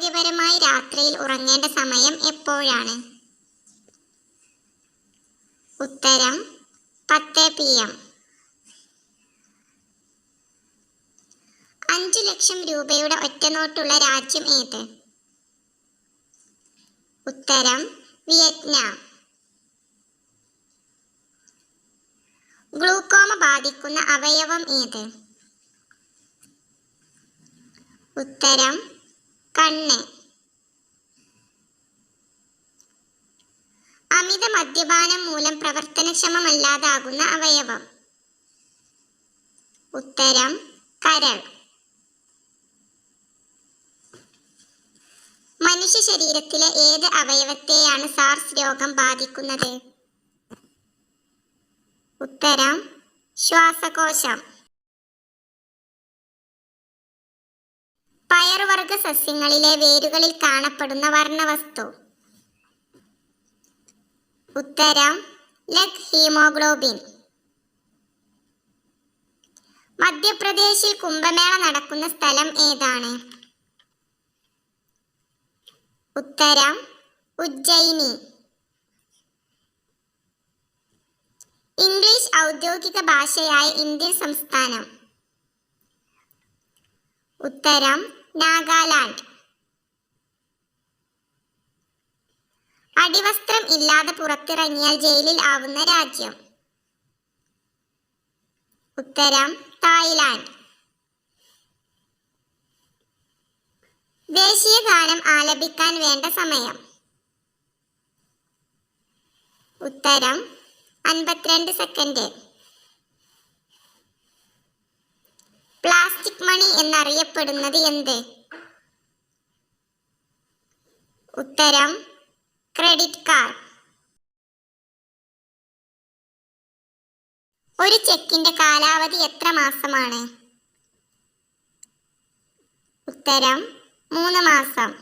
ആരോഗ്യപരമായി രാത്രിയിൽ ഉറങ്ങേണ്ട സമയം എപ്പോഴാണ്? ഉത്തരം പത്ത് പി എം. അഞ്ചു ലക്ഷം രൂപയുടെ ഒറ്റനോട്ടുള്ള രാജ്യം ഏത്? ഉത്തരം വിയറ്റ്നാം. ഗ്ലൂക്കോമ ബാധിക്കുന്ന അവയവം ഏത്? ഉത്തരം കണ്ണ്. അമിത മദ്യപാനം മൂലം പ്രവർത്തനക്ഷമമല്ലാതാകുന്ന അവയവം. ഉത്തരം കരൾ. മനുഷ്യ ശരീരത്തിലെ ഏത് അവയവത്തെയാണ് സാർസ് രോഗം ബാധിക്കുന്നത്? ഉത്തരം ശ്വാസകോശം. പയറുവർഗ സസ്യങ്ങളിലെ വേരുകളിൽ കാണപ്പെടുന്ന വർണവസ്തു. ഉത്തരം ലഗ് ഹീമോഗ്ലോബിൻ. മധ്യപ്രദേശിൽ കുംഭമേള നടക്കുന്ന സ്ഥലം ഏതാണ്? ഉത്തരം ഉജ്ജയിനി. ഇംഗ്ലീഷ് ഔദ്യോഗിക ഭാഷയായ ഇന്ത്യൻ സംസ്ഥാനം. ഉത്തരം നാഗാലാൻഡ്. അടിവസ്ത്രം ഇല്ലാതെ പുറത്തിറങ്ങിയാൽ ജയിലിൽ ആവുന്ന രാജ്യം. ഉത്തരം തായ്ലാൻഡ്. ദേശീയ ഗാനം ആലപിക്കാൻ വേണ്ട സമയം. ഉത്തരം അൻപത്തിരണ്ട് സെക്കൻഡ്. പ്ലാസ്റ്റിക് മണി എന്നറിയപ്പെടുന്നത് എന്ത്? ഉത്തരം ക്രെഡിറ്റ് കാർഡ്. ഒരു ചെക്കിന്റെ കാലാവധി എത്ര മാസമാണ്? ഉത്തരം മൂന്ന് മാസം.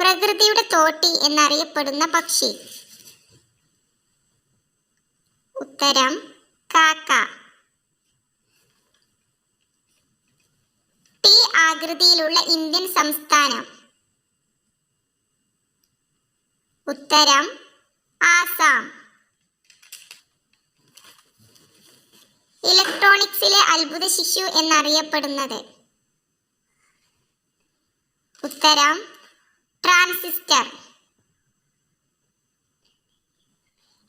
പ്രകൃതിയുടെ തോട്ടി എന്നറിയപ്പെടുന്ന പക്ഷി. ഉത്തരം കാക്ക. ടി ആകൃതിയിലുള്ള ഇന്ത്യൻ സംസ്ഥാനം. ഉത്തരം ആസാം. ഇലക്ട്രോണിക്സിലെ അത്ഭുത ശിശു എന്നറിയപ്പെടുന്നത്. ഉത്തരം ട്രാൻസിസ്റ്റർ.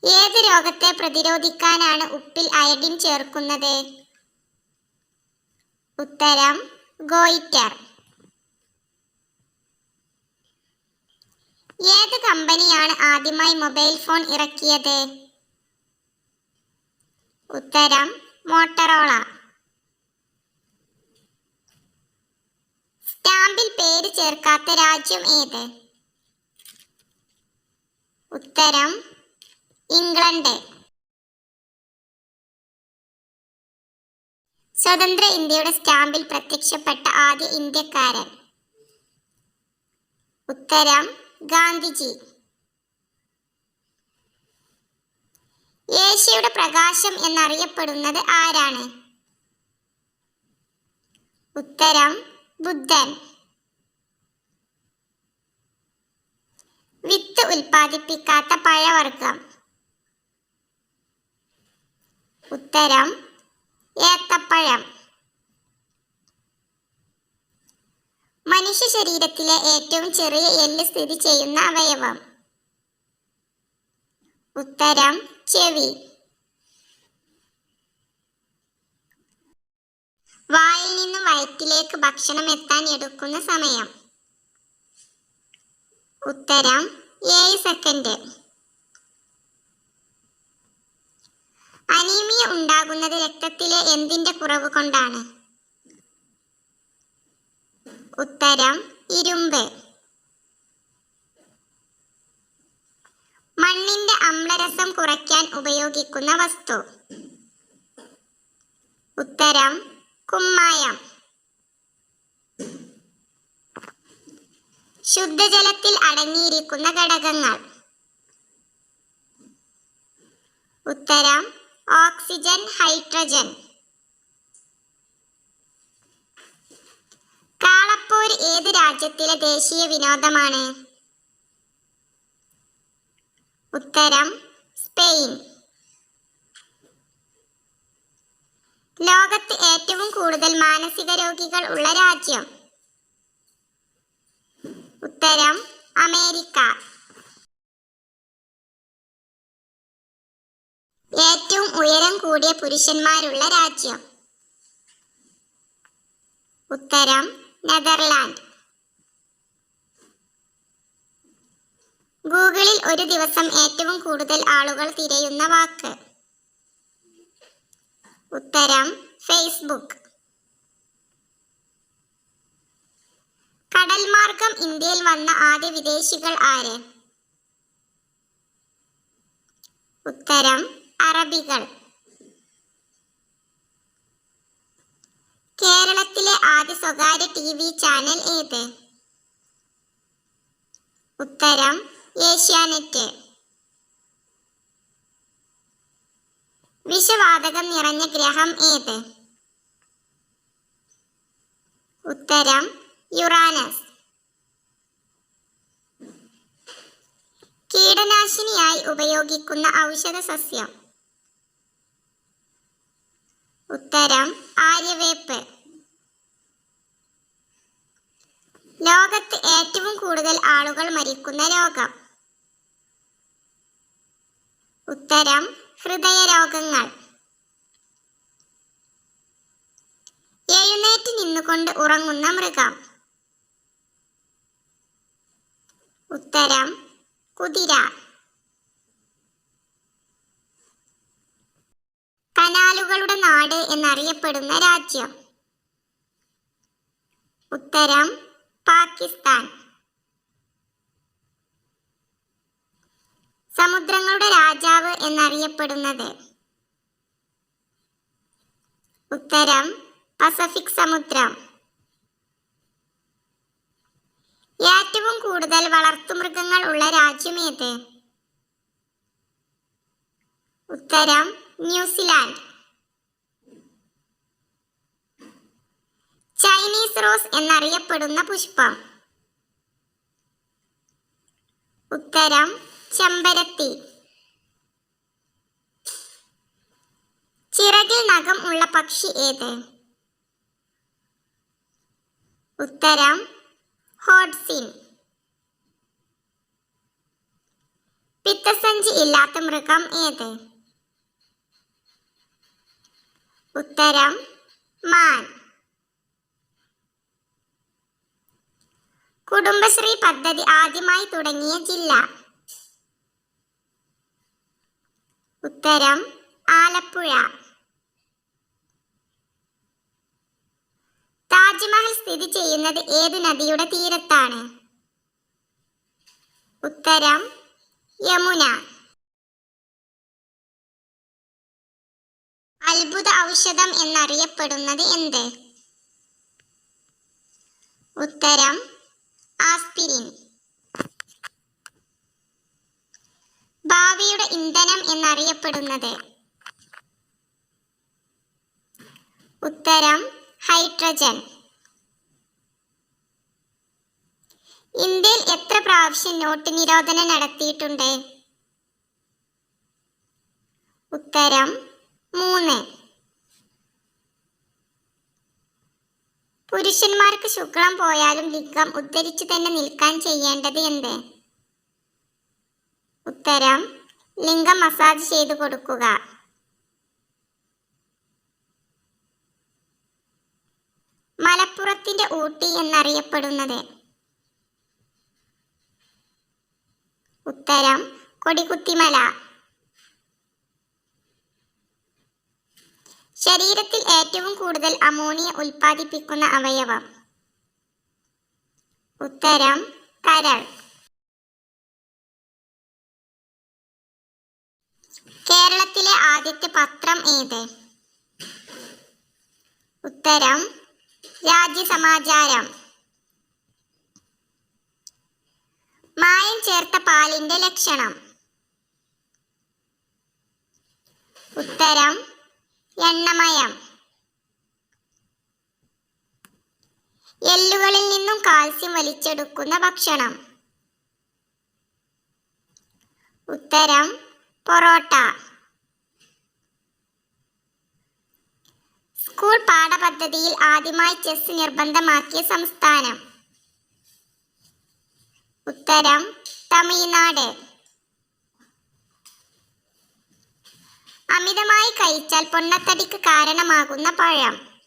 ഏത് രോഗത്തെ പ്രതിരോധിക്കാനാണ് ഉപ്പിൽ അയഡിൻ ചേർക്കുന്നത്? ഉത്തരം ഗോയിറ്റർ. ഏത് കമ്പനിയാണ് ആദ്യമായി മൊബൈൽ ഫോൺ ഇറക്കിയത്? ഉത്തരം മോട്ടറോള. സ്റ്റാമ്പിൽ പേര് ചേർക്കാത്ത രാജ്യം ഏത്? ഉത്തരം ഇംഗ്ലണ്ട്. സ്വതന്ത്ര ഇന്ത്യയുടെ സ്റ്റാമ്പിൽ പ്രത്യക്ഷപ്പെട്ട ആദ്യ ഇന്ത്യക്കാരൻ. ഉത്തരം ഗാന്ധിജി. ഏഷ്യയുടെ പ്രകാശം എന്നറിയപ്പെടുന്നത് ആരാണ്? ഉത്തരം ബുദ്ധൻ. വിത്ത് ഉൽപ്പാദിപ്പിക്കാത്ത പഴവർഗം ഉത്തരം ഏത്തപ്പഴം. മനുഷ്യ ശരീരത്തിലെ ഏറ്റവും ചെറിയ എല്ല് സ്ഥിതി ചെയ്യുന്ന അവയവം. ഉത്തരം ചെവി. വായിൽ നിന്നും വയറ്റിലേക്ക് ഭക്ഷണം എത്താൻ എടുക്കുന്ന സമയം. ഉത്തരം ഏഴ് സെക്കൻഡ് അനീമിയ ഉണ്ടാകുന്നത് രക്തത്തിലെ എന്തിന്റെ കുറവ് കൊണ്ടാണ്? ഉത്തരം ഇരുമ്പ്. മണ്ണിന്റെ അമ്ലരസം കുറയ്ക്കാൻ ഉപയോഗിക്കുന്ന വസ്തു. ഉത്തരം കുമ്മായം. ശുദ്ധജലത്തിൽ അടങ്ങിയിരിക്കുന്ന ഘടകങ്ങൾ. ഉത്തരം ഓക്സിജൻ ഹൈഡ്രജൻ കാളപ്പൂർ ഏത് രാജ്യത്തിലെ ദേശീയ വിനോദമാണ്? ഉത്തരം സ്പെയിൻ. ലോകത്ത് ഏറ്റവും കൂടുതൽ മാനസിക രോഗികൾ ഉള്ള രാജ്യം? ഉത്തരം അമേരിക്ക. ഏറ്റവും ഉയരം കൂടിയ പുരുഷന്മാരുള്ള രാജ്യം. ഉത്തരം നെതർലാൻഡ്. ഗൂഗിളിൽ ഒരു ദിവസം ഏറ്റവും കൂടുതൽ ആളുകൾ തിരയുന്ന വാക്ക്. ഉത്തരം ഫേസ്ബുക്ക്. കടൽമാർഗം ഇന്ത്യയിൽ വന്ന ആദ്യ വിദേശികൾ ആര്? ഉത്തരം അറബികൾ. കേരളത്തിലെ ആദ്യ സ്വകാര്യ ടി വി ചാനൽ ഏത്? ഉത്തരം ഏഷ്യാനെറ്റ്. വിഷവാതകം നിറഞ്ഞ ഗ്രഹം ഏത്? ഉത്തരം യുറാനസ്. കീടനാശിനിയായി ഉപയോഗിക്കുന്ന ഔഷധ സസ്യം ഉത്തരം ആര്യവേപ്പ്. ലോകത്ത് ഏറ്റവും കൂടുതൽ ആളുകൾ മരിക്കുന്ന രോഗം. ഉത്തരം ഹൃദയരോഗങ്ങൾ. എഴുന്നേറ്റ് നിന്നുകൊണ്ട് ഉറങ്ങുന്ന മൃഗം. ഉത്തരം കുതിര. കനാലുകളുടെ നാട് എന്നറിയപ്പെടുന്ന രാജ്യം. ഉത്തരം പാകിസ്ഥാൻ. സമുദ്രങ്ങളുടെ രാജാവ് എന്നറിയപ്പെടുന്നത്. ഉത്തരം പസഫിക് സമുദ്രം. ഏറ്റവും കൂടുതൽ വളർത്തുമൃഗങ്ങൾ ഉള്ള രാജ്യമേത് ഉത്തരം ന്യൂസിലാൻഡ്. ചൈനീസ് റോസ് എന്നറിയപ്പെടുന്ന പുഷ്പം. ഉത്തരം ചെമ്പരത്തി. ചിറകിൽ നഖം ഉള്ള പക്ഷി ഏത്? ഉത്തരം ഹോട്ട്സിൻ പിത്തസഞ്ചി ഇല്ലാത്ത മൃഗം ഏത്? ഉത്തരം മാൻ. കുടുംബശ്രീ പദ്ധതി ആദ്യമായി തുടങ്ങിയ ജില്ല. ഉത്തരം ആലപ്പുഴ. താജ്മഹൽ സ്ഥിതി ചെയ്യുന്നത് ഏത് നദിയുടെ തീരത്താണ്? ഉത്തരം യമുന. അത്ഭുത ഔഷധം എന്നറിയപ്പെടുന്നത് എന്ത്? ഉത്തരം ആസ്പിരിൻ. ഭാവിയുടെ ഇന്ധനം എന്നറിയപ്പെടുന്നത്. ഉത്തരം ഹൈഡ്രജൻ. ഇന്ത്യയിൽ എത്ര പ്രാവശ്യം നോട്ട് നിരോധനം നടത്തിയിട്ടുണ്ട്? ഉത്തരം മൂന്ന്. പുരുഷന്മാർക്ക് ശുക്ലം പോയാലും ലിംഗം ഉദ്ധരിച്ചു തന്നെ നിൽക്കാൻ ചെയ്യേണ്ടത് എന്ത്? ഉത്തരം ലിംഗം മസാജ് ചെയ്തു കൊടുക്കുക. മലപ്പുറത്തിന്റെ ഊട്ടി എന്നറിയപ്പെടുന്നത്. ഉത്തരം കൊടികുത്തിമല. ശരീരത്തിൽ ഏറ്റവും കൂടുതൽ അമോണിയ ഉൽപ്പാദിപ്പിക്കുന്ന അവയവം. ഉത്തരം കരൾ കേരളത്തിലെ ആദ്യത്തെ പത്രം ഏത്? ഉത്തരം രാജ്യസമാചാരം. മായം ചേർത്ത പാലിന്റെ ലക്ഷണം. ഉത്തരം എണ്ണമയം. എല്ലുകളിൽ നിന്നും കാൽസ്യം വലിച്ചെടുക്കുന്ന ഭക്ഷണം. ഉത്തരം പൊറോട്ട. സ്കൂൾ പാഠപദ്ധതിയിൽ ആദ്യമായി ചെസ് നിർബന്ധമാക്കിയ സംസ്ഥാനം. ഉത്തരം തമിഴ്നാട്. അമിതമായി കഴിച്ചാൽ പൊണ്ണത്തടിക്ക് കാരണമാകുന്ന പഴം.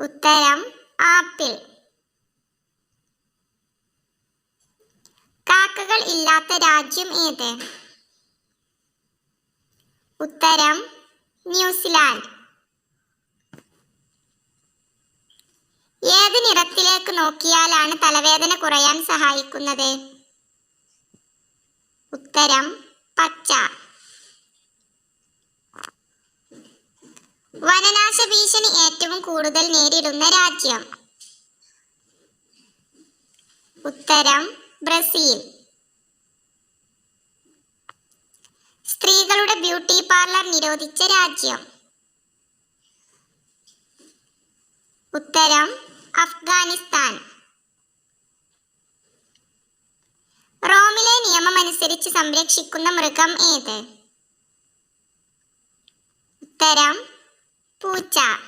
ഉത്തരം ആപ്പിൾ. കാക്കകൾ ഇല്ലാത്ത രാജ്യം ഏത്? ഉത്തരം ന്യൂസിലാൻഡ്. ഏത് നിറത്തിലേക്ക് നോക്കിയാലാണ് തലവേദന കുറയാൻ സഹായിക്കുന്നത്? ഉത്തരം പച്ച. വനനാശ ഭീഷണി ഏറ്റവും കൂടുതൽ നേരിടുന്ന രാജ്യം. ഉത്തരം ബ്രസീൽ. സ്ത്രീകളുടെ ബ്യൂട്ടി പാർലർ നിരോധിച്ച രാജ്യം. ഉത്തരം അഫ്ഗാനിസ്ഥാൻ. റോമിലെ നിയമമനുസരിച്ച് സംരക്ഷിക്കുന്ന മൃഗം ഏത്? ഉത്തരം പൂച്ച